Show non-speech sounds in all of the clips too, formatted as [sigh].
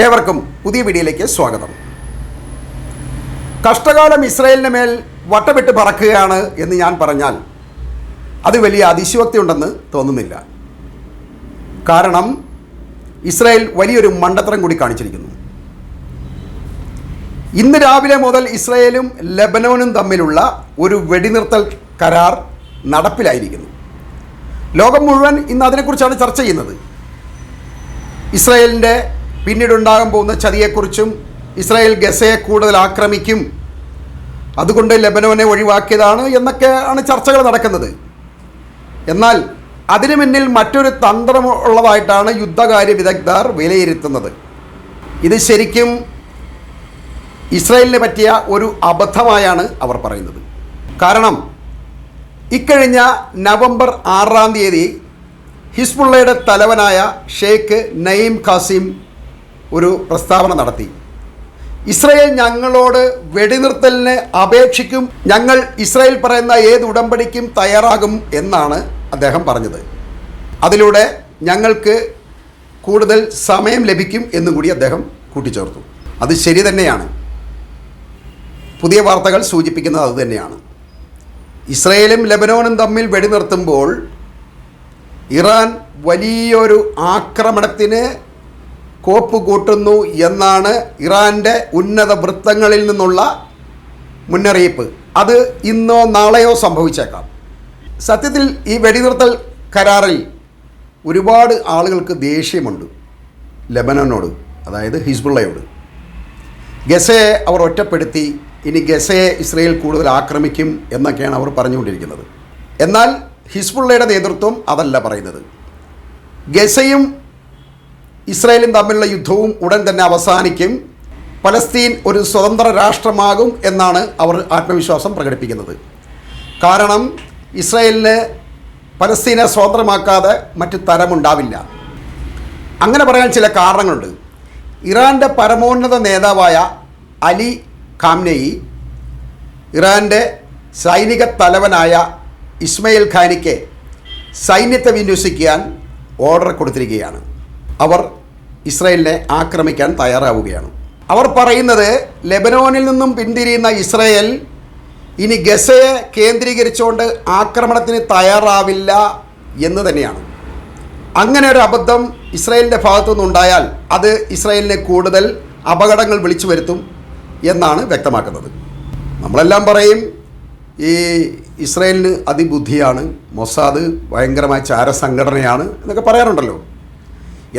ഏവർക്കും പുതിയ വീഡിയോയിലേക്ക് സ്വാഗതം. കഷ്ടകാലം ഇസ്രയേലിന് മേൽ വട്ടമിട്ട് പറക്കുകയാണ് എന്ന് ഞാൻ പറഞ്ഞാൽ അത് വലിയ അതിശയോക്തി ഉണ്ടെന്ന് തോന്നുന്നില്ല. കാരണം ഇസ്രായേൽ വലിയൊരു മണ്ടത്തരം കൂടി കാണിച്ചിരിക്കുന്നു. ഇന്ന് രാവിലെ മുതൽ ഇസ്രായേലും ലെബനോനും തമ്മിലുള്ള ഒരു വെടിനിർത്തൽ കരാർ നടപ്പിലായിരിക്കുന്നു. ലോകം മുഴുവൻ ഇന്ന് അതിനെക്കുറിച്ചാണ് ചർച്ച ചെയ്യുന്നത്. ഇസ്രായേലിന്റെ പിന്നീടുണ്ടാകാൻ പോകുന്ന ചതിയെക്കുറിച്ചും ഇസ്രായേൽ ഗസയെ കൂടുതൽ ആക്രമിക്കും. അതുകൊണ്ട് ലെബനോനെ ഒഴിവാക്കിയതാണ് എന്നൊക്കെയാണ് ചർച്ചകൾ നടക്കുന്നത്. എന്നാൽ അതിനു മുന്നിൽ മറ്റൊരു തന്ത്രം ഉള്ളതായിട്ടാണ് യുദ്ധകാര്യ വിദഗ്ധർ വിലയിരുത്തുന്നത്. ഇത് ശരിക്കും ഇസ്രായേലിനെ പറ്റിയ ഒരു അബദ്ധമായാണ് അവർ പറയുന്നത്. കാരണം ഇക്കഴിഞ്ഞ നവംബർ ആറാം തീയതി ഹിസ്ബുള്ളയുടെ തലവനായ ഷെയ്ഖ് നയീം ഖാസിം ഒരു പ്രസ്താവന നടത്തി. ഇസ്രയേൽ ഞങ്ങളോട് വെടിനിർത്തലിന് അപേക്ഷിക്കും ഞങ്ങൾ ഇസ്രയേൽ പറയുന്ന ഏത് ഉടമ്പടിക്കും തയ്യാറാകും എന്നാണ് അദ്ദേഹം പറഞ്ഞത്. അതിലൂടെ ഞങ്ങൾക്ക് കൂടുതൽ സമയം ലഭിക്കും എന്നും കൂടി അദ്ദേഹം കൂട്ടിച്ചേർത്തു. അത് ശരി തന്നെയാണ്. പുതിയ വാർത്തകൾ സൂചിപ്പിക്കുന്നത് അതുതന്നെയാണ് ഇസ്രയേലും ലെബനോനും തമ്മിൽ വെടിനിർത്തുമ്പോൾ ഇറാൻ വലിയൊരു ആക്രമണത്തിന് കോപ്പ് കൂട്ടുന്നു എന്നാണ് ഇറാന്റെ ഉന്നത വൃത്തങ്ങളിൽ നിന്നുള്ള മുന്നറിയിപ്പ്. അത് ഇന്നോ നാളെയോ സംഭവിച്ചേക്കാം. സത്യത്തിൽ ഈ വെടിനിർത്തൽ കരാറിൽ ഒരുപാട് ആളുകൾക്ക് ദേഷ്യമുണ്ട്. ലെബനോനോട് അതായത് ഹിസ്ബുള്ളയോട്. ഗസയെ അവർ ഒറ്റപ്പെടുത്തി ഇനി ഗസയെ ഇസ്രയേൽ കൂടുതൽ ആക്രമിക്കും എന്നൊക്കെയാണ് അവർ പറഞ്ഞുകൊണ്ടിരിക്കുന്നത്. എന്നാൽ ഹിസ്ബുള്ളയുടെ നേതൃത്വം അതല്ല പറയുന്നത്. ഗസയും ഇസ്രയേലും തമ്മിലുള്ള യുദ്ധവും ഉടൻ തന്നെ അവസാനിക്കും. പലസ്തീൻ ഒരു സ്വതന്ത്ര രാഷ്ട്രമാകും എന്നാണ് അവർ ആത്മവിശ്വാസം പ്രകടിപ്പിക്കുന്നത്. കാരണം ഇസ്രായേലിന് പലസ്തീനെ സ്വതന്ത്രമാക്കാതെ മറ്റ് തരമുണ്ടാവില്ല. അങ്ങനെ പറയാൻ ചില കാരണങ്ങളുണ്ട്. ഇറാന്റെ പരമോന്നത നേതാവായ അലി ഖാംനെയി ഇറാന്റെ സൈനിക തലവനായ ഇസ്മയിൽ ഖാനിക്ക് സൈന്യത്തെ വിന്യസിക്കാൻ ഓർഡർ കൊടുത്തിരിക്കുകയാണ്. അവർ ഇസ്രയേലിനെ ആക്രമിക്കാൻ തയ്യാറാവുകയാണ്. അവർ പറയുന്നത് ലെബനോനിൽ നിന്നും പിന്തിരിയുന്ന ഇസ്രയേൽ ഇനി ഗസയെ കേന്ദ്രീകരിച്ചുകൊണ്ട് ആക്രമണത്തിന് തയ്യാറാവില്ല എന്ന് തന്നെയാണ്. അങ്ങനെ ഒരു അബദ്ധം ഇസ്രയേലിന്റെ ഭാഗത്തുനിന്നുണ്ടായാൽ അത് ഇസ്രയേലിനെ കൂടുതൽ അപകടങ്ങൾ വിളിച്ചു വരുത്തും എന്നാണ് വ്യക്തമാക്കുന്നത്. നമ്മളെല്ലാം പറയും ഈ ഇസ്രയേലിന് അതിബുദ്ധിയാണ് മൊസാദ് ഭയങ്കരമായ ചാരസംഘടനയാണ് എന്നൊക്കെ പറയാറുണ്ടല്ലോ.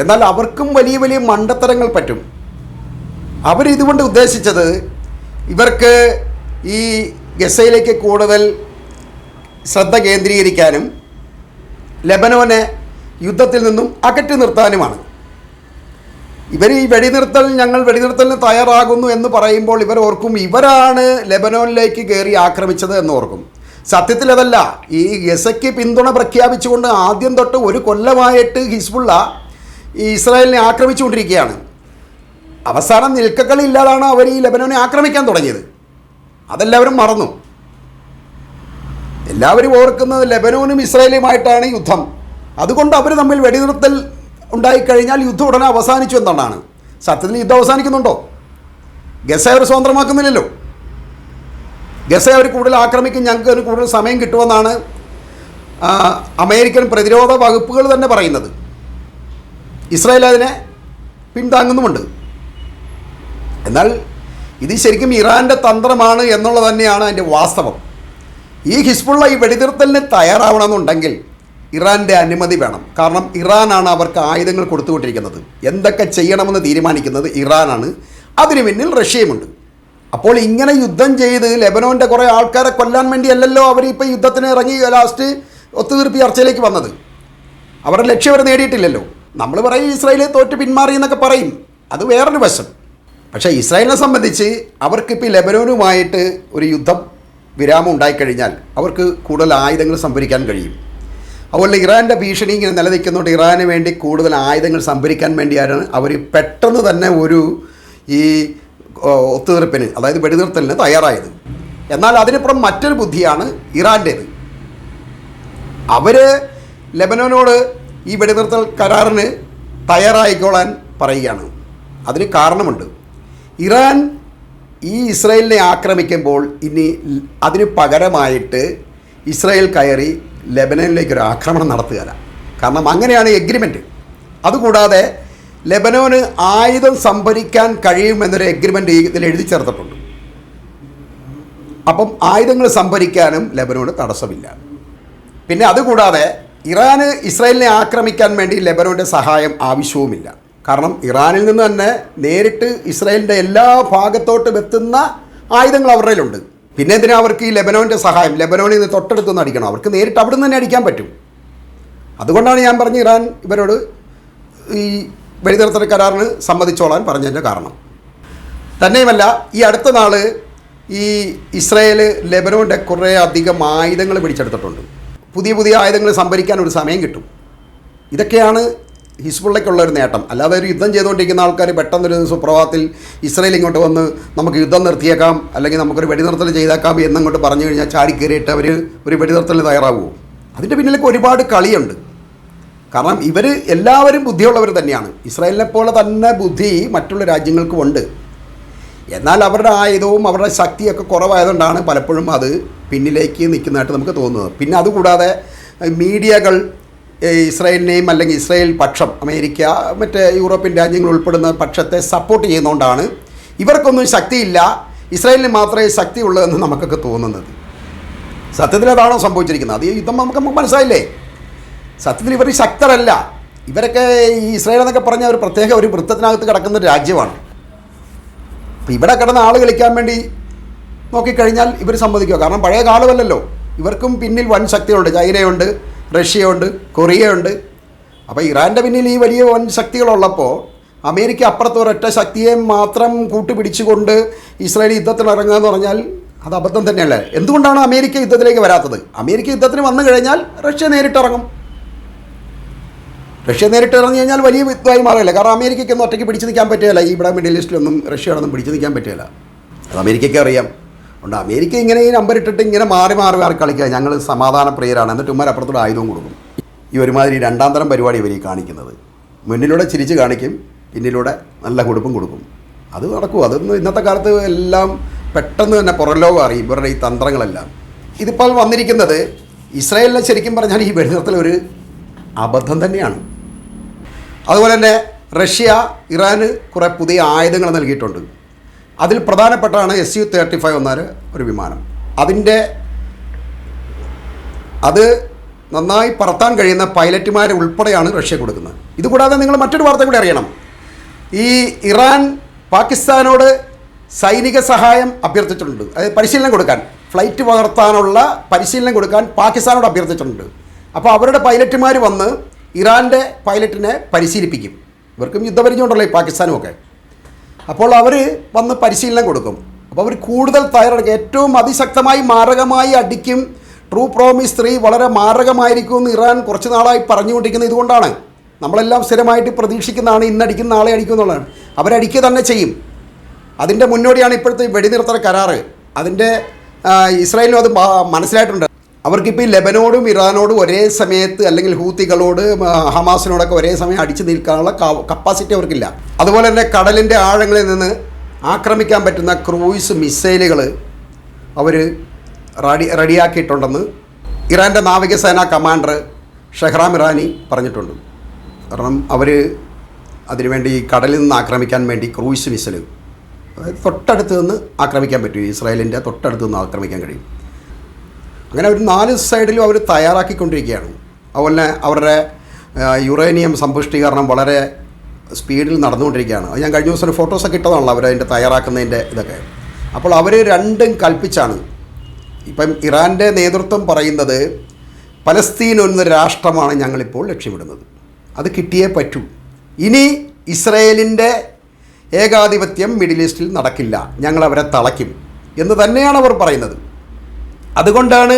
എന്നാൽ അവർക്കും വലിയ വലിയ മണ്ടത്തരങ്ങൾ പറ്റും. അവരിതുകൊണ്ട് ഉദ്ദേശിച്ചത് ഇവർക്ക് ഈ ഗസയിലേക്ക് കൂടുതൽ ശ്രദ്ധ കേന്ദ്രീകരിക്കാനും ലബനോനെ യുദ്ധത്തിൽ നിന്നും അകറ്റി നിർത്താനുമാണ്. ഇവർ ഈ വെടിനിർത്തൽ ഞങ്ങൾ വെടിനിർത്തലിന് തയ്യാറാകുന്നു എന്ന് പറയുമ്പോൾ ഇവർ ഓർക്കും ഇവരാണ് ലെബനോനിലേക്ക് കയറി ആക്രമിച്ചത് എന്ന് ഓർക്കും. സത്യത്തിൽ അതല്ല ഈ ഗസയ്ക്ക് പിന്തുണ പ്രഖ്യാപിച്ചുകൊണ്ട് ആദ്യം തൊട്ട് ഒരു കൊല്ലമായിട്ട് ഹിസ്ബുള്ള ഈ ഇസ്രായേലിനെ ആക്രമിച്ചുകൊണ്ടിരിക്കുകയാണ്. അവസാനം നിൽക്കക്കളില്ലാതാണ് അവർ ഈ ലബനോനെ ആക്രമിക്കാൻ തുടങ്ങിയത്. അതെല്ലാവരും മറന്നു. എല്ലാവരും ഓർക്കുന്നത് ലബനോനും ഇസ്രായേലുമായിട്ടാണ് യുദ്ധം. അതുകൊണ്ട് അവർ തമ്മിൽ വെടിനിർത്തൽ ഉണ്ടായിക്കഴിഞ്ഞാൽ യുദ്ധം ഉടനെ അവസാനിച്ചു എന്നാണ്. സത്യത്തിൽ യുദ്ധം അവസാനിക്കുന്നുണ്ടോ? ഗസ അവർ സ്വതന്ത്രമാക്കുന്നില്ലല്ലോ. ഗസ അവർ കൂടുതൽ ആക്രമിക്കും ഞങ്ങൾക്ക് കൂടുതൽ സമയം കിട്ടുമെന്നാണ് അമേരിക്കൻ പ്രതിരോധ വകുപ്പുകൾ തന്നെ പറയുന്നത്. ഇസ്രായേൽ അതിനെ പിന്താങ്ങുന്നുമുണ്ട്. എന്നാൽ ഇത് ശരിക്കും ഇറാന്റെ തന്ത്രമാണ് എന്നുള്ളത് തന്നെയാണ് അതിന്റെ വാസ്തവം. ഈ ഹിസ്ബുള്ള ഈ വെടിനിർത്തലിന് തയ്യാറാവണമെന്നുണ്ടെങ്കിൽ ഇറാന്റെ അനുമതി വേണം. കാരണം ഇറാനാണ് അവർക്ക് ആയുധങ്ങൾ കൊടുത്തുകൊണ്ടിരിക്കുന്നത്. എന്തൊക്കെ ചെയ്യണമെന്ന് തീരുമാനിക്കുന്നത് ഇറാനാണ്. അതിന് പിന്നിൽ റഷ്യയുമുണ്ട്. അപ്പോൾ ഇങ്ങനെ യുദ്ധം ചെയ്ത് ലെബനോന്റെ കുറേ ആൾക്കാരെ കൊല്ലാൻ വേണ്ടിയല്ലല്ലോ അവർ ഇപ്പോൾ യുദ്ധത്തിന് ഇറങ്ങി ലാസ്റ്റ് ഒത്തുതീർപ്പ് ചർച്ചയിലേക്ക് വന്നത്. അവരുടെ ലക്ഷ്യം അവർ നേടിയിട്ടില്ലല്ലോ. നമ്മൾ പറയും ഇസ്രായേൽ തോറ്റ് പിന്മാറി എന്നൊക്കെ പറയും. അത് വേറൊരു വശം. പക്ഷേ ഇസ്രായേലിനെ സംബന്ധിച്ച് അവർക്കിപ്പോൾ ലെബനോനുമായിട്ട് ഒരു യുദ്ധം വിരാമം ഉണ്ടായിക്കഴിഞ്ഞാൽ അവർക്ക് കൂടുതൽ ആയുധങ്ങൾ സംഭരിക്കാൻ കഴിയും. അതുപോലെ ഇറാന്റെ ഭീഷണി ഇങ്ങനെ നിലനിൽക്കുന്നതുകൊണ്ട് ഇറാന് വേണ്ടി കൂടുതൽ ആയുധങ്ങൾ സംഭരിക്കാൻ വേണ്ടിയാണ് അവർ പെട്ടെന്ന് തന്നെ ഒരു ഈ ഒത്തുതീർപ്പിന് അതായത് വെടിനിർത്തലിന് തയ്യാറായത്. എന്നാൽ അതിനപ്പുറം മറ്റൊരു ബുദ്ധിയാണ് ഇറാന്റേത് അവർ ലെബനോനോട് ഈ വെടിനിർത്തൽ കരാറിന് തയ്യാറായിക്കോളാൻ പറയുകയാണ്. അതിന് കാരണമുണ്ട്. ഇറാൻ ഈ ഇസ്രയേലിനെ ആക്രമിക്കുമ്പോൾ ഇനി അതിന് പകരമായിട്ട് ഇസ്രായേൽ കയറി ലെബനനിലേക്ക് ഒരു ആക്രമണം നടത്തുകയില്ല. കാരണം അങ്ങനെയാണ് എഗ്രിമെന്റ് അതുകൂടാതെ ലെബനോന് ആയുധം സംഭരിക്കാൻ കഴിയുമെന്നൊരു എഗ്രിമെന്റ് ഇതിൽ എഴുതി ചേർത്തിട്ടുണ്ട്. അപ്പം ആയുധങ്ങൾ സംഭരിക്കാനും ലെബനോന് തടസ്സമില്ല. പിന്നെ അതുകൂടാതെ ഇറാന് ഇസ്രായേലിനെ ആക്രമിക്കാൻ വേണ്ടി ലെബനോന്റെ സഹായം ആവശ്യവുമില്ല. കാരണം ഇറാനിൽ നിന്ന് തന്നെ നേരിട്ട് ഇസ്രായേലിന്റെ എല്ലാ ഭാഗത്തോട്ടും എത്തുന്ന ആയുധങ്ങൾ അവരുടെ കയ്യിലുണ്ട്. പിന്നെ എന്തിനാ അവർക്ക് ഈ ലെബനോന്റെ സഹായം? ലെബനോണിൽ നിന്ന് തൊട്ടടുത്ത് നിന്ന് അടിക്കണം. അവർക്ക് നേരിട്ട് അവിടെ നിന്ന് തന്നെ അടിക്കാൻ പറ്റും. അതുകൊണ്ടാണ് ഞാൻ പറഞ്ഞ് ഇറാൻ ഇവരോട് ഈ വെടിനിർത്തൽ കരാറിന് സമ്മതിച്ചോളാൻ പറഞ്ഞതിന്റെ കാരണം. തന്നെയുമല്ല ഈ അടുത്ത നാൾ ഈ ഇസ്രായേൽ ലെബനോന്റെ കുറേ അധികം ആയുധങ്ങൾ പിടിച്ചെടുത്തിട്ടുണ്ട്. പുതിയ പുതിയ ആയുധങ്ങൾ സംഭരിക്കാൻ ഒരു സമയം കിട്ടും. ഇതൊക്കെയാണ് ഹിസ്ബുള്ളയ്ക്കുള്ള ഒരു നേട്ടം. അല്ലാതെ ഒരു യുദ്ധം ചെയ്തുകൊണ്ടിരിക്കുന്ന ആൾക്കാർ പെട്ടെന്നൊരു സുപ്രഭാതത്തിൽ ഇസ്രയേൽ ഇങ്ങോട്ട് വന്ന് നമുക്ക് യുദ്ധം നിർത്തിയേക്കാം അല്ലെങ്കിൽ നമുക്കൊരു വെടിനിർത്തൽ ചെയ്തേക്കാം എന്നങ്ങോട്ട് പറഞ്ഞു കഴിഞ്ഞാൽ ചാടി കയറിയിട്ട് അവർ ഒരു വെടിനിർത്തലിന് തയ്യാറാവുമോ അതിന്റെ പിന്നിലൊക്കെ ഒരുപാട് കളിയുണ്ട്. കാരണം ഇവർ എല്ലാവരും ബുദ്ധിയുള്ളവർ തന്നെയാണ്. ഇസ്രായേലിനെ പോലെ തന്നെ ബുദ്ധി മറ്റുള്ള രാജ്യങ്ങൾക്കും ഉണ്ട്. എന്നാൽ അവരുടെ ആയുധവും അവരുടെ ശക്തിയൊക്കെ കുറവായതുകൊണ്ടാണ് പലപ്പോഴും അത് പിന്നിലേക്ക് നിൽക്കുന്നതായിട്ട് നമുക്ക് തോന്നുന്നത്. പിന്നെ അതുകൂടാതെ മീഡിയകൾ ഇസ്രായേലിനെയും അല്ലെങ്കിൽ ഇസ്രായേൽ പക്ഷം അമേരിക്ക മറ്റേ യൂറോപ്യൻ രാജ്യങ്ങൾ ഉൾപ്പെടുന്ന പക്ഷത്തെ സപ്പോർട്ട് ചെയ്യുന്നതുകൊണ്ടാണ് ഇവർക്കൊന്നും ശക്തിയില്ല. ഇസ്രായേലിന് മാത്രമേ ശക്തിയുള്ളതെന്ന് നമുക്കൊക്കെ തോന്നുന്നത്. സത്യത്തിൽ അതാണോ സംഭവിച്ചിരിക്കുന്നത്? അത് യുദ്ധം നമുക്ക് നമുക്ക് മനസ്സിലായില്ലേ? സത്യത്തിൽ ഇവർ ശക്തരല്ല. ഇവരൊക്കെ ഈ ഇസ്രായേൽ എന്നൊക്കെ പറഞ്ഞ ഒരു പ്രത്യേക ഒരു വൃത്തത്തിനകത്ത് കിടക്കുന്ന രാജ്യമാണ്. അപ്പോൾ ഇവിടെ കിടന്ന ആൾ കളിക്കാൻ വേണ്ടി നോക്കിക്കഴിഞ്ഞാൽ ഇവർ സമ്മതിക്കുക. കാരണം പഴയ കാലമല്ലല്ലോ. ഇവർക്കും പിന്നിൽ വൻ ശക്തികളുണ്ട്. ചൈനയുണ്ട് റഷ്യയുണ്ട് കൊറിയയുണ്ട്. അപ്പോൾ ഇറാന്റെ പിന്നിൽ ഈ വലിയ വൻ ശക്തികളുള്ളപ്പോൾ അമേരിക്ക അപ്പുറത്ത് ഒരൊറ്റ ശക്തിയെ മാത്രം കൂട്ടുപിടിച്ചുകൊണ്ട് ഇസ്രായേൽ യുദ്ധത്തിൽ ഇറങ്ങുക എന്ന് പറഞ്ഞാൽ അത് അബദ്ധം തന്നെയല്ലേ? എന്തുകൊണ്ടാണ് അമേരിക്ക യുദ്ധത്തിലേക്ക് വരാത്തത്? അമേരിക്ക യുദ്ധത്തിന് വന്നു കഴിഞ്ഞാൽ റഷ്യ നേരിട്ടിറങ്ങും. റഷ്യ നേരിട്ട് ഇറങ്ങി കഴിഞ്ഞാൽ വലിയ ഇതായി മാറില്ല. കാരണം അമേരിക്കയ്ക്കൊന്നും ഒറ്റയ്ക്ക് പിടിച്ചു നിൽക്കാൻ പറ്റുകയില്ല. ഈ ഇവിടെ മിഡിൽ ഈസ്റ്റിലൊന്നും റഷ്യയോടൊന്നും പിടിച്ചു നിൽക്കാൻ പറ്റുകയില്ല. അത് അമേരിക്കയ്ക്ക് അറിയാം. അതുകൊണ്ട് അമേരിക്ക ഇങ്ങനെ ഈ നമ്പർ ഇട്ടിട്ട് ഇങ്ങനെ മാറി മാറി മാറി കളിക്കുക ഞങ്ങൾ സമാധാന പ്രിയരാണ്. എന്നിട്ട് ഉമ്മാർ അപ്പുറത്തോട് ആയുധവും കൊടുക്കും. ഈ ഒരുമാതിരി രണ്ടാം തരം പരിപാടി ഇവർ ഈ കാണിക്കുന്നത്. മുന്നിലൂടെ ചിരിച്ച് കാണിക്കും പിന്നിലൂടെ നല്ല കൊടുപ്പും കൊടുക്കും. അത് നടക്കും. അതൊന്നും ഇന്നത്തെ കാലത്ത് എല്ലാം പെട്ടെന്ന് തന്നെ പുറലോകം അറിയും. ഇവരുടെ ഈ തന്ത്രങ്ങളെല്ലാം. ഇതിപ്പോൾ വന്നിരിക്കുന്നത് ഇസ്രായേലിനെ ശരിക്കും പറഞ്ഞാൽ ഈ വെടിനിർത്തൽ ഒരു അബദ്ധം തന്നെയാണ്. അതുപോലെ തന്നെ റഷ്യ ഇറാന് കുറേ പുതിയ ആയുധങ്ങൾ നൽകിയിട്ടുണ്ട്. അതിൽ പ്രധാനപ്പെട്ടാണ് എസ് യു തേർട്ടി ഫൈവ് എന്നാൽ ഒരു വിമാനം. അതിന്റെ അത് നന്നായി പറത്താൻ കഴിയുന്ന പൈലറ്റുമാരെ ഉൾപ്പെടെയാണ് റഷ്യ കൊടുക്കുന്നത്. ഇതുകൂടാതെ നിങ്ങൾ മറ്റൊരു വാർത്ത കൂടി അറിയണം. ഈ ഇറാൻ പാകിസ്ഥാനോട് സൈനിക സഹായം അഭ്യർത്ഥിച്ചിട്ടുണ്ട്. അതായത് പരിശീലനം കൊടുക്കാൻ ഫ്ലൈറ്റ് പകർത്താനുള്ള പരിശീലനം കൊടുക്കാൻ പാകിസ്ഥാനോട് അഭ്യർത്ഥിച്ചിട്ടുണ്ട്. അപ്പോൾ അവരുടെ പൈലറ്റുമാർ വന്ന് ഇറാന്റെ പൈലറ്റിനെ പരിശീലിപ്പിക്കും. ഇവർക്കും യുദ്ധപരിചയമുണ്ടല്ലോ ഈ പാകിസ്ഥാനും ഒക്കെ അപ്പോൾ അവർ വന്ന് പരിശീലനം കൊടുക്കും. അപ്പോൾ അവർ കൂടുതൽ തയ്യാറെടുക്കും. ഏറ്റവും അതിശക്തമായി മാരകമായി അടിക്കും. ട്രൂ പ്രോമിസ് ത്രീ വളരെ മാരകമായിരിക്കും എന്ന് ഇറാൻ കുറച്ച് നാളായി പറഞ്ഞുകൊണ്ടിരിക്കുന്നത് ഇതുകൊണ്ടാണ്. നമ്മളെല്ലാം സ്ഥിരമായിട്ട് പ്രതീക്ഷിക്കുന്നതാണ് ഇന്നടിക്കുന്ന നാളെ അടിക്കും എന്നുള്ളതാണ്. അവരടിക്കുക തന്നെ ചെയ്യും. അതിന്റെ മുന്നോടിയാണ് ഇപ്പോഴത്തെ വെടിനിർത്തൽ കരാറ്. അതിന്റെ ഇസ്രായേലിനും അത് മനസ്സിലായിട്ടുണ്ട്. അവർക്കിപ്പോൾ ഈ ലെബനോടും ഇറാനോടും ഒരേ സമയത്ത് അല്ലെങ്കിൽ ഹൂത്തികളോട് ഹമാസിനോടൊക്കെ ഒരേ സമയം അടിച്ചു നിൽക്കാനുള്ള കപ്പാസിറ്റി അവർക്കില്ല. അതുപോലെ തന്നെ കടലിന്റെ ആഴങ്ങളിൽ നിന്ന് ആക്രമിക്കാൻ പറ്റുന്ന ക്രൂയിസ് മിസൈലുകൾ അവർ റെഡി റെഡിയാക്കിയിട്ടുണ്ടെന്ന് ഇറാന്റെ നാവികസേന കമാൻഡർ ഷെഹ്റാം ഇറാനി പറഞ്ഞിട്ടുണ്ട്. കാരണം അവർ അതിനുവേണ്ടി കടലിൽ നിന്ന് ആക്രമിക്കാൻ വേണ്ടി ക്രൂയിസ് മിസൈൽ അതായത് തൊട്ടടുത്ത് നിന്ന് ആക്രമിക്കാൻ പറ്റും. ഇസ്രായേലിന്റെ തൊട്ടടുത്ത് നിന്ന് ആക്രമിക്കാൻ കഴിയും. അങ്ങനെ ഒരു നാല് സൈഡിലും അവർ തയ്യാറാക്കിക്കൊണ്ടിരിക്കുകയാണ്. അതുപോലെ അവരുടെ യുറേനിയം സമ്പുഷ്ടീകരണം വളരെ സ്പീഡിൽ നടന്നുകൊണ്ടിരിക്കുകയാണ്. അത് ഞാൻ കഴിഞ്ഞ ദിവസം ഒരു ഫോട്ടോസൊക്കെ ഇട്ടതാണല്ലോ അവർ അതിന്റെ തയ്യാറാക്കുന്നതിന്റെ ഇതൊക്കെ. അപ്പോൾ അവർ രണ്ടും കൽപ്പിച്ചാണ്. ഇപ്പം ഇറാന്റെ നേതൃത്വം പറയുന്നത് പലസ്തീൻ എന്ന രാഷ്ട്രമാണ് ഞങ്ങളിപ്പോൾ ലക്ഷ്യമിടുന്നത്. അത് കിട്ടിയേ പറ്റൂ. ഇനി ഇസ്രയേലിന്റെ ഏകാധിപത്യം മിഡിൽ ഈസ്റ്റിൽ നടക്കില്ല. ഞങ്ങൾ അവരെ തളയ്ക്കും എന്ന് തന്നെയാണ് അവർ പറയുന്നത്. അതുകൊണ്ടാണ്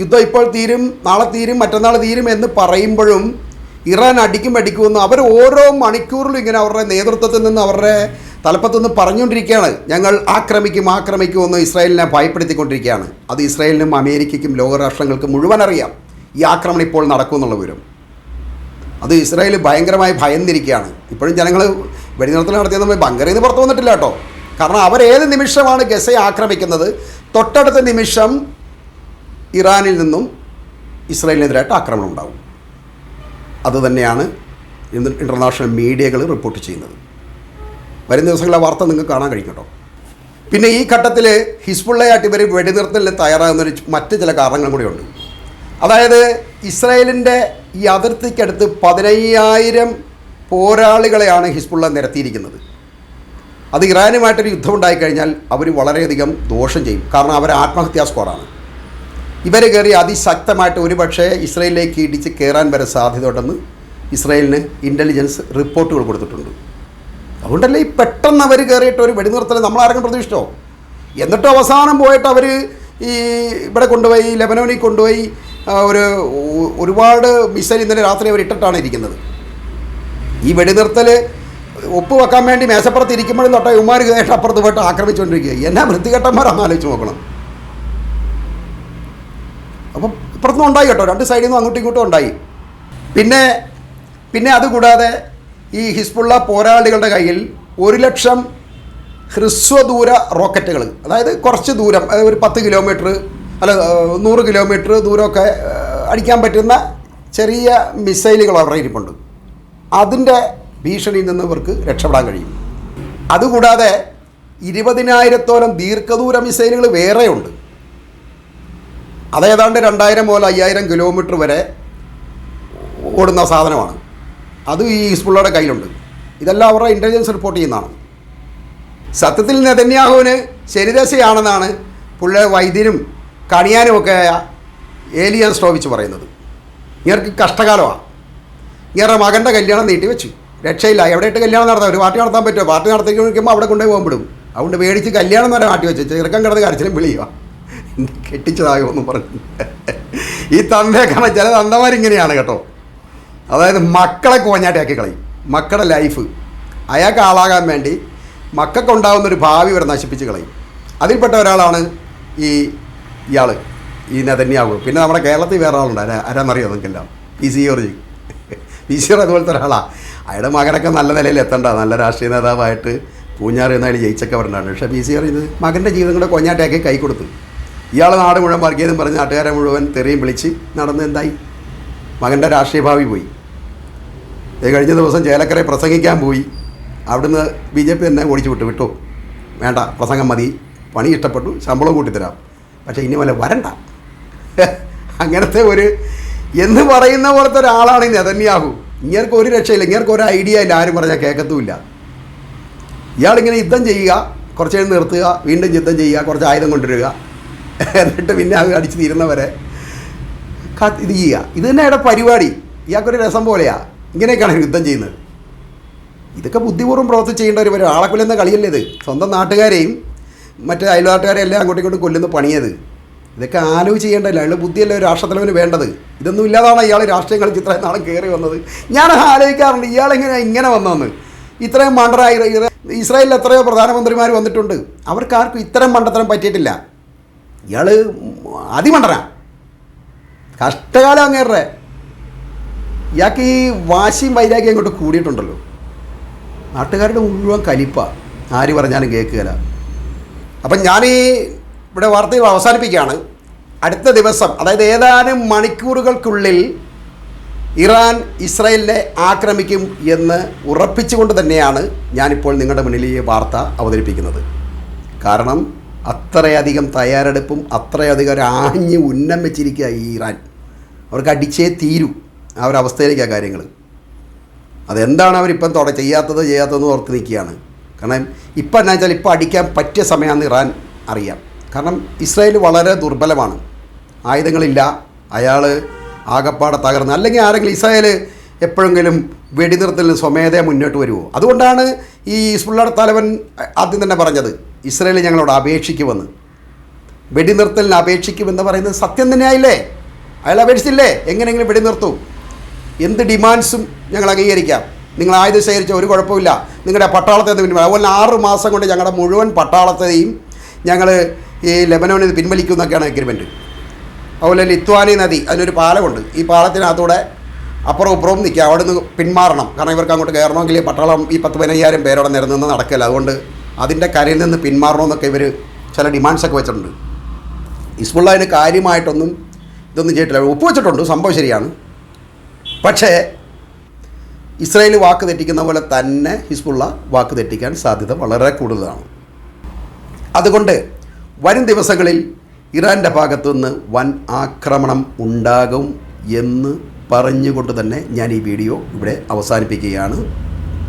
യുദ്ധം ഇപ്പോൾ തീരും നാളെ തീരും മറ്റന്നാൾ തീരും എന്ന് പറയുമ്പോഴും ഇറാൻ അടിക്കും അടിക്കുമെന്ന് അവർ ഓരോ മണിക്കൂറിലും ഇങ്ങനെ അവരുടെ നേതൃത്വത്തിൽ നിന്ന് അവരുടെ തലപ്പത്തു നിന്ന് പറഞ്ഞുകൊണ്ടിരിക്കുകയാണ്. ഞങ്ങൾ ആക്രമിക്കും ആക്രമിക്കുമെന്ന് ഇസ്രായേലിനെ ഭയപ്പെടുത്തിക്കൊണ്ടിരിക്കുകയാണ്. അത് ഇസ്രായേലിനും അമേരിക്കയ്ക്കും ലോകരാഷ്ട്രങ്ങൾക്കും മുഴുവൻ അറിയാം. ഈ ആക്രമണം ഇപ്പോൾ നടക്കുമെന്നുള്ള വിവരം. അത് ഇസ്രായേൽ ഭയങ്കരമായി ഭയന്നിരിക്കുകയാണ്. ഇപ്പോഴും ജനങ്ങൾ വെടിനിർത്തൽ നടത്തിയത് നമ്മൾ ബങ്കറിൽ നിന്ന് പുറത്തു വന്നിട്ടില്ല കേട്ടോ. കാരണം അവരേത് നിമിഷമാണ് ഗസയെ ആക്രമിക്കുന്നത്? തൊട്ടടുത്ത നിമിഷം ഇറാനിൽ നിന്നും ഇസ്രായേലിനെതിരായിട്ട് ആക്രമണം ഉണ്ടാവും. അതുതന്നെയാണ് ഇന്ന് ഇന്റർനാഷണൽ മീഡിയകൾ റിപ്പോർട്ട് ചെയ്യുന്നത്. വരും ദിവസങ്ങളിലെ വാർത്ത നിങ്ങൾക്ക് കാണാൻ കഴിയും കേട്ടോ. പിന്നെ ഈ ഘട്ടത്തിൽ ഹിസ്ബുള്ളയായിട്ട് ഇവർ വെടിനിർത്തലിന് തയ്യാറാകുന്നൊരു മറ്റ് ചില കാരണങ്ങളും കൂടിയുണ്ട് അതായത് ഇസ്രായേലിന്റെ ഈ അതിർത്തിക്കടുത്ത് പതിനയ്യായിരം പോരാളികളെയാണ് ഹിസ്ബുള്ള നിരത്തിയിരിക്കുന്നത്. അത് ഇറാനുമായിട്ടൊരു യുദ്ധം ഉണ്ടായിക്കഴിഞ്ഞാൽ അവർ വളരെയധികം ദോഷം ചെയ്യും. കാരണം അവർ ആത്മഹത്യാ സ്കോറാണ് ഇവർ കയറി അതിശക്തമായിട്ട് ഒരുപക്ഷേ ഇസ്രയേലിലേക്ക് ഇടിച്ച് കയറാൻ വരെ സാധ്യത ഉണ്ടെന്ന് ഇസ്രയേലിന് ഇന്റലിജൻസ് റിപ്പോർട്ടുകൾ കൊടുത്തിട്ടുണ്ട്. അതുകൊണ്ടല്ലേ ഈ പെട്ടെന്ന് അവർ കയറിയിട്ട് ഒരു വെടിനിർത്തൽ നമ്മളാരെങ്കിലും പ്രതീക്ഷിച്ചോ? എന്നിട്ട് അവസാനം പോയിട്ട് അവർ ഈ ഇവിടെ കൊണ്ടുപോയി ലെബനോനിൽ കൊണ്ടുപോയി ഒരു ഒരുപാട് മിസൈൽ ഇന്നലെ രാത്രി അവർ ഇട്ടിട്ടാണ് ഇരിക്കുന്നത്. ഈ വെടിനിർത്തൽ ഒപ്പ് വെക്കാൻ വേണ്ടി മേശപ്പുറത്ത് ഇരിക്കുമ്പോഴും തൊട്ട ഉമ്മാർ കേട്ട് അപ്പുറത്ത് പോയിട്ട് ആക്രമിച്ചുകൊണ്ടിരിക്കുക. എന്നാ വൃത്തികെട്ടന്മാരാണെന്ന് ആലോചിച്ച് നോക്കണം. അപ്പം ഇപ്പുറത്തുനിന്ന് ഉണ്ടായി കേട്ടോ. രണ്ട് സൈഡിൽ നിന്നും അങ്ങോട്ടും ഇങ്ങോട്ടും ഉണ്ടായി. പിന്നെ പിന്നെ അതുകൂടാതെ ഈ ഹിസ്ബുള്ള പോരാളികളുടെ കയ്യിൽ ഒരു ലക്ഷം ഹ്രസ്വദൂര റോക്കറ്റുകൾ അതായത് കുറച്ച് ദൂരം അതായത് ഒരു പത്ത് കിലോമീറ്റർ അല്ല നൂറ് കിലോമീറ്റർ ദൂരമൊക്കെ അടിക്കാൻ പറ്റുന്ന ചെറിയ മിസൈലുകൾ അവരുടെ ഇരിപ്പുണ്ട്. അതിന്റെ ഭീഷണിയിൽ നിന്ന് ഇവർക്ക് രക്ഷപ്പെടാൻ കഴിയും. അതുകൂടാതെ ഇരുപതിനായിരത്തോളം ദീർഘദൂര മിസൈലുകൾ വേറെയുണ്ട്. അതേതാണ്ട് രണ്ടായിരം മുതൽ അയ്യായിരം കിലോമീറ്റർ വരെ ഓടുന്ന സാധനമാണ്. അത് ഈ ഹിസ്ബുള്ളയുടെ കയ്യിലുണ്ട്. ഇതെല്ലാം അവരുടെ ഇന്റലിജൻസ് റിപ്പോർട്ട് ചെയ്യുന്നതാണ്. സത്യത്തിൽ നെതന്യാഹുവിന് ശരിദശയാണെന്നാണ് പുള്ള വൈദ്യനും കണിയാനുമൊക്കെ ഏലിയൻ സ്ട്രോപിച്ച് പറയുന്നത്. ഇങ്ങർക്ക് കഷ്ടകാലമാണ് ഇങ്ങനെ മകന്റെ കല്യാണം നീട്ടി വെച്ചു രക്ഷയില്ല. എവിടെയിട്ട് കല്യാണം നടത്താം? ഒരു പാർട്ടി നടത്താൻ പറ്റുമോ? പാർട്ടി നടത്തിക്കുമ്പോൾ അവിടെ കൊണ്ടുപോയി പോകുമ്പോഴും. അതുകൊണ്ട് മേടിച്ച് കല്യാണം വരെ മാറ്റി വെച്ചു ചെറുക്കം കിടന്ന് കരച്ചിലും വിളിയുക കെട്ടിച്ചതായോ എന്ന് പറഞ്ഞു. ഈ തന്തയൊക്കെ ചില തന്തമാരിങ്ങനെയാണ് കേട്ടോ. അതായത് മക്കളെ കോഞ്ഞാട്ടിയാക്കി കളയും. മക്കളുടെ ലൈഫ്. അയാൾക്ക് ആളാകാൻ വേണ്ടി മക്കൾക്ക് ഉണ്ടാകുന്ന ഒരു ഭാവി വരെ നശിപ്പിച്ച് കളയും. അതിൽപ്പെട്ട ഒരാളാണ് ഈ ഇയാൾ ഈ നെതന്യാവ് പിന്നെ നമ്മുടെ കേരളത്തിൽ വേറെ ആളുണ്ട്. ആരാ ആരാന്നറിയോ നിങ്ങൾക്കെല്ലാം? P C George. P C George അതുപോലത്തെ ഒരാളാണ് അയാളുടെ മകനൊക്കെ നല്ല നിലയിൽ എത്തണ്ട. നല്ല രാഷ്ട്രീയ നേതാവായിട്ട് പൂഞ്ഞാറ് എന്നതിൽ ജയിച്ചൊക്കെ വരണ്ടാണ് പക്ഷേ പി സി ജോർജ് മകന്റെ ജീവിതം കൂടെ കൊഞ്ഞാട്ടയാക്കി കൈ കൊടുത്തു. ഇയാൾ നാട് മുഴുവൻ വർഗീയതും പറഞ്ഞ് നാട്ടുകാരെ മുഴുവൻ തെറിയും വിളിച്ച് നടന്ന് എന്തായി? മകന്റെ രാഷ്ട്രീയ ഭാവി പോയി. ഇത് കഴിഞ്ഞ ദിവസം ചേലക്കരെ പ്രസംഗിക്കാൻ പോയി. അവിടുന്ന് ബി ജെ പി തന്നെ ഓടിച്ചു വിട്ടു വിട്ടു. വേണ്ട പ്രസംഗം മതി. പണി ഇഷ്ടപ്പെട്ടു ശമ്പളം കൂട്ടിത്തരാം. പക്ഷേ ഇനി വല്ല വരണ്ട. [laughs] അങ്ങനത്തെ ഒരു എന്ന് പറയുന്ന പോലത്തെ ഒരാളാണ് നെതന്യാഹു. ഇങ്ങേർക്ക് ഒരു രക്ഷയില്ല ഇങ്ങേർക്ക് ഒരു ഐഡിയ ഇല്ല ആരും പറഞ്ഞാൽ കേൾക്കത്തുമില്ല ഇയാളിങ്ങനെ യുദ്ധം ചെയ്യുക കുറച്ച് നേരം നിർത്തുക വീണ്ടും യുദ്ധം ചെയ്യുക കുറച്ച് ആയുധം കൊണ്ടുവരിക. എന്നിട്ട് പിന്നെ അത് അടിച്ച് തീരുന്നവരെ ഇത് ചെയ്യുക. ഇത് തന്നെ ഇവിടെ പരിപാടി. ഇയാൾക്കൊരു രസം പോലെയാ. ഇങ്ങനെയൊക്കെയാണ് യുദ്ധം ചെയ്യുന്നത്. ഇതൊക്കെ ബുദ്ധിപൂർവം പ്രവർത്തിച്ച് ചെയ്യേണ്ട ഒരു ആളെ കൊല്ലുന്ന കളിയല്ലേ ഇത്? സ്വന്തം നാട്ടുകാരെയും മറ്റ് അയൽനാട്ടുകാരെയും എല്ലാം അങ്ങോട്ടും ഇങ്ങോട്ടും കൊല്ലുന്ന പണിയത്. ഇതൊക്കെ ആലോചിച്ച് ചെയ്യേണ്ടല്ല അയാളുടെ ബുദ്ധിയല്ല ഒരു രാഷ്ട്രത്തലവന് വേണ്ടത്? ഇതൊന്നും ഇല്ലാതാണ് ഇയാൾ രാഷ്ട്രീയം കളിച്ച് ഇത്രയും നാളും കയറി വന്നത്? ഞാൻ ആലോചിക്കാറുണ്ട്. ഇയാൾ എങ്ങനെ ഇങ്ങനെ വന്നതെന്ന്? ഇത്രയും മണ്ടറായി ഇസ്രായേലിൽ എത്രയോ പ്രധാനമന്ത്രിമാർ വന്നിട്ടുണ്ട്. അവർക്ക് ആർക്കും ഇത്തരം മണ്ടത്തരം പറ്റിയിട്ടില്ല. ഇയാൾ അതിമണ്ടനാ കഷ്ടകാലം അങ്ങേറെ ഇയാൾക്ക് ഈ വാശിയും വൈരാഗ്യം അങ്ങോട്ട് കൂടിയിട്ടുണ്ടല്ലോ. നാട്ടുകാരുടെ മുഴുവൻ കലിപ്പ. ആര് പറഞ്ഞാലും കേൾക്കുകയില്ല. അപ്പം ഞാൻ ഈ ഇവിടെ വാർത്തകൾ അവസാനിപ്പിക്കുകയാണ്. അടുത്ത ദിവസം അതായത് ഏതാനും മണിക്കൂറുകൾക്കുള്ളിൽ ഇറാൻ ഇസ്രായേലിനെ ആക്രമിക്കും എന്ന് ഉറപ്പിച്ചുകൊണ്ട് തന്നെയാണ് ഞാനിപ്പോൾ നിങ്ങളുടെ മുന്നിൽ ഈ വാർത്ത അവതരിപ്പിക്കുന്നത്. കാരണം അത്രയധികം തയ്യാറെടുപ്പും അത്രയധികം ഒരു ആഞ്ഞ് ഉന്നം വെച്ചിരിക്കുക ഈ ഇറാൻ. അവർക്ക് അടിച്ചേ തീരൂ ആ ഒരു അവസ്ഥയിലേക്കാണ് കാര്യങ്ങൾ. അതെന്താണ് അവരിപ്പം തുട ചെയ്യാത്തത് ചെയ്യാത്തതെന്ന് ഓർത്ത് നിൽക്കുകയാണ്. കാരണം ഇപ്പം എന്നാ വെച്ചാൽ ഇപ്പം അടിക്കാൻ പറ്റിയ സമയമാണ് ഇറാൻ അറിയാം. കാരണം ഇസ്രായേൽ വളരെ ദുർബലമാണ്. ആയുധങ്ങളില്ല. അയാൾ ആകപ്പാടെ തകർന്ന് അല്ലെങ്കിൽ ആരെങ്കിലും ഇസ്രായേൽ എപ്പോഴെങ്കിലും വെടിനിർത്തലിന് സ്വമേധയ മുന്നോട്ട് വരുമോ അതുകൊണ്ടാണ് ഈ ഇസ്ബുള്ളയുടെ തലവൻ ആദ്യം തന്നെ പറഞ്ഞത്. ഇസ്രായേൽ ഞങ്ങളോട് അപേക്ഷിക്കുമെന്ന്. വെടിനിർത്തലിന് അപേക്ഷിക്കുമെന്ന് പറയുന്നത് സത്യം തന്നെയായില്ലേ? അയാൾ അപേക്ഷിച്ചില്ലേ? എങ്ങനെയെങ്കിലും വെടിനിർത്തു. എന്ത് ഡിമാൻഡ്സും ഞങ്ങൾ അംഗീകരിക്കാം. നിങ്ങൾ ആയുധം ശേഖരിച്ച ഒരു കുഴപ്പമില്ല. നിങ്ങളുടെ പട്ടാളത്തെ പിൻവലിക്കും? അതുപോലെ ആറ് മാസം കൊണ്ട് ഞങ്ങളുടെ മുഴുവൻ പട്ടാളത്തെയും ഞങ്ങൾ ഈ ലെബനോനിൽ നിന്ന് പിൻവലിക്കും എന്നൊക്കെയാണ് എഗ്രിമെന്റ്. അതുപോലെ ലിത്വാനി നദി അതിനൊരു പാലമുണ്ട്. ഈ പാലത്തിനകത്തൂടെ അപ്പുറം ഇപ്പുറവും നിൽക്കുക. അവിടെ നിന്ന് പിന്മാറണം. കാരണം ഇവർക്ക് അങ്ങോട്ട് കയറണമെങ്കിൽ പട്ടാളം ഈ പത്ത് പതിനയ്യായിരം പേരോടെ നിരന്നു നടക്കില്ല അതുകൊണ്ട് അതിന്റെ കരയിൽ നിന്ന് പിന്മാറണമെന്നൊക്കെ ഇവർ ചില ഡിമാൻഡ്സൊക്കെ വെച്ചിട്ടുണ്ട്. ഹിസ്ബുള്ള അതിന് കാര്യമായിട്ടൊന്നും ഇതൊന്നും ചെയ്തിട്ടില്ല. ഒപ്പുവെച്ചിട്ടുണ്ട് സംഭവം ശരിയാണ്. പക്ഷേ ഇസ്രായേൽ വാക്ക് തെറ്റിക്കുന്ന പോലെ തന്നെ ഹിസ്ബുള്ള വാക്ക് തെറ്റിക്കാൻ സാധ്യത വളരെ കൂടുതലാണ്. അതുകൊണ്ട് വരും ദിവസങ്ങളിൽ ഇറാന്റെ ഭാഗത്തു നിന്ന് വൻ ആക്രമണം ഉണ്ടാകും എന്ന് പറഞ്ഞുകൊണ്ട് തന്നെ ഞാൻ ഈ വീഡിയോ ഇവിടെ അവസാനിപ്പിക്കുകയാണ്.